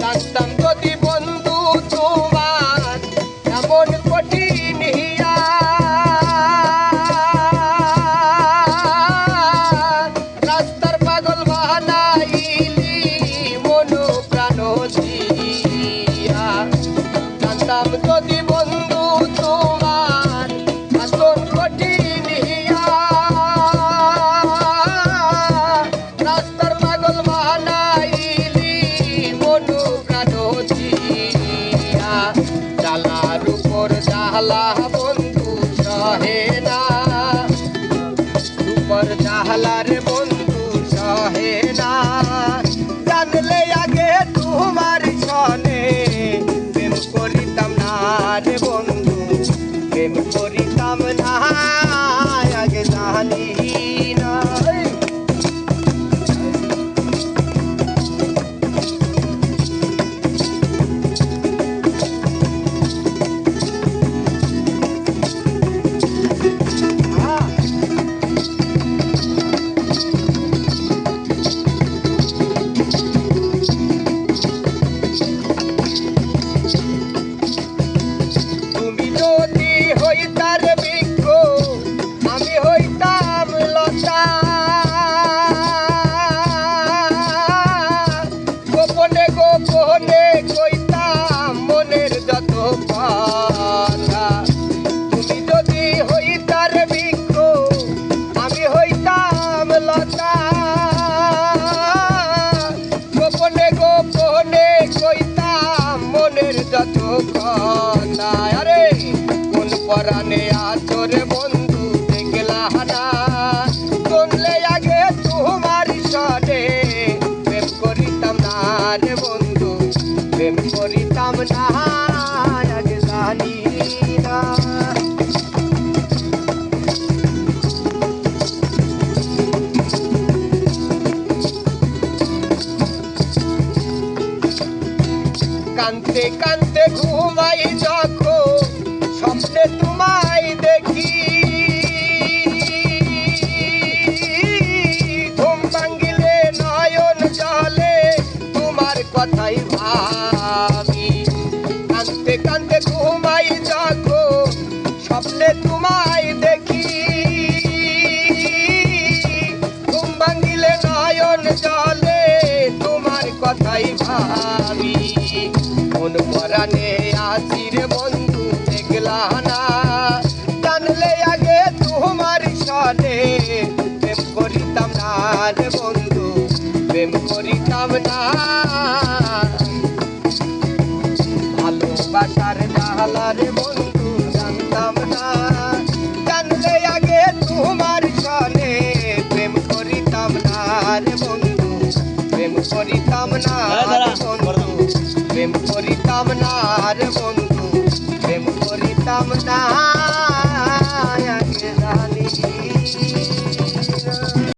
জানতাম যদি বন্ধু তোমার এমন কঠিন হিয়া জালা বন্ধু সহে না। উপর জাহলার কথা আরে কোন পরাণে আচরে বন্ধু? কান্তে কান্তে ঘুমাই যখন স্বপ্নে তোমায় দেখি। ঘুম ভাঙ্গিলে নয়ন জলে তোমার কথাই ভাবি। কথাই ভাবি কোন পরাণে আসির বন্ধু দেখলা না। জানলে আগে তোমার সনে, প্রেম করিতাম না রে বন্ধু, প্রেম করিতাম না। ভালোবাসার জালার বন্ধু, জানতাম না। জানলে আগে তোমার সনে, প্রেম করিতাম না রে বন্ধু, প্রেম করিতাম না বন্ধু প্রেম করিতাম না আর বন্ধু প্রেম করিতাম না।